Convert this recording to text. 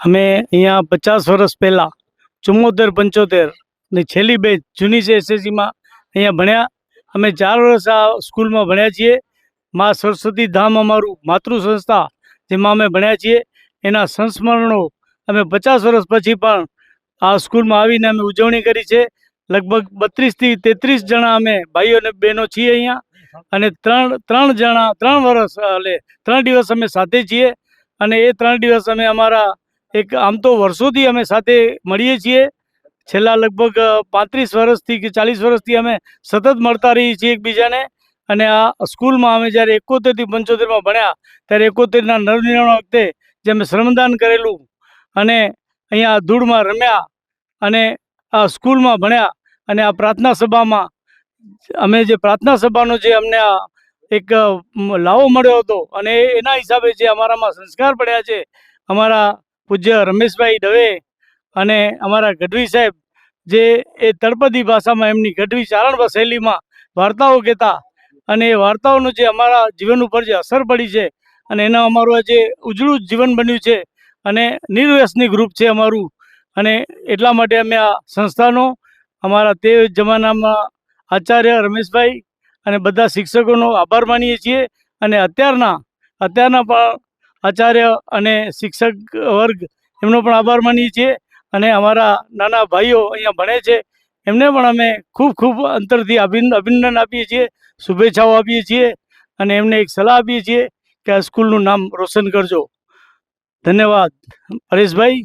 અમે અહીંયા પચાસ વર્ષ પહેલાં ચુમ્મોતેર, પંચોતેર ને છેલ્લી બેચ જૂની છે એસએસસીમાં અહીંયા ભણ્યા. અમે ચાર વર્ષ આ સ્કૂલમાં ભણ્યા છીએ. મા સરસ્વતી ધામ અમારું માતૃ સંસ્થા જેમાં અમે ભણ્યા છીએ. એના સંસ્મરણો અમે પચાસ વર્ષ પછી પણ આ સ્કૂલમાં આવીને અમે ઉજવણી કરી છે. લગભગ બત્રીસથી તેત્રીસ જણા અમે ભાઈઓ અને બહેનો છીએ અહીંયા. અને ત્રણ ત્રણ જણા, ત્રણ વર્ષ, એટલે ત્રણ દિવસ અમે સાથે છીએ. અને એ ત્રણ દિવસ અમે અમારા એક આમ તો વર્ષોથી અમે સાથે મળીએ છીએ. છેલ્લા લગભગ પાંત્રીસ વર્ષથી કે ચાલીસ વર્ષથી અમે સતત મળતા રહીએ છીએ એકબીજાને. અને આ સ્કૂલમાં અમે જ્યારે એકોતેરથી પંચોતેરમાં ભણ્યા, ત્યારે એકોતેરના નવનિર્ણય વખતે જે અમે શ્રમદાન કરેલું અને અહીંયા ધૂળમાં રમ્યા અને આ સ્કૂલમાં ભણ્યા અને આ પ્રાર્થના સભામાં, અમે જે પ્રાર્થના સભાનો જે અમને આ એક લાવો મળ્યો હતો અને એના હિસાબે જે અમારામાં સંસ્કાર પડ્યા છે, અમારા પૂજ્ય રમેશભાઈ દવે અને અમારા ગઢવી સાહેબ, જે એ તળપદી ભાષામાં એમની ગઢવી ચારણ શૈલીમાં વાર્તાઓ કહેતા અને એ વાર્તાઓનું જે અમારા જીવન ઉપર જે અસર પડી છે અને એના અમારું આજે ઉજળું જીવન બન્યું છે અને નિર્વ્યસની ગ્રુપ છે અમારું અને એટલા માટે અમે આ સંસ્થાનો, અમારા તે જમાનામાં આચાર્ય રમેશભાઈ અને બધા શિક્ષકોનો આભાર માનીએ છીએ અને અત્યારના અત્યારના પણ આચાર્ય અને શિક્ષક વર્ગ એમનો પણ આભાર માનીએ છીએ અને અમારા નાના ભાઈઓ અહીંયા ભણે છે. એમને પણ અમે ખૂબ ખૂબ અંતરથી અભિન, અભિનંદન આપીએ છીએ, શુભેચ્છાઓ આપીએ છીએ અને એમને એક સલાહ આપીએ છીએ કે આ સ્કૂલનું નામ રોશન કરજો. ધન્યવાદ. પરેશભાઈ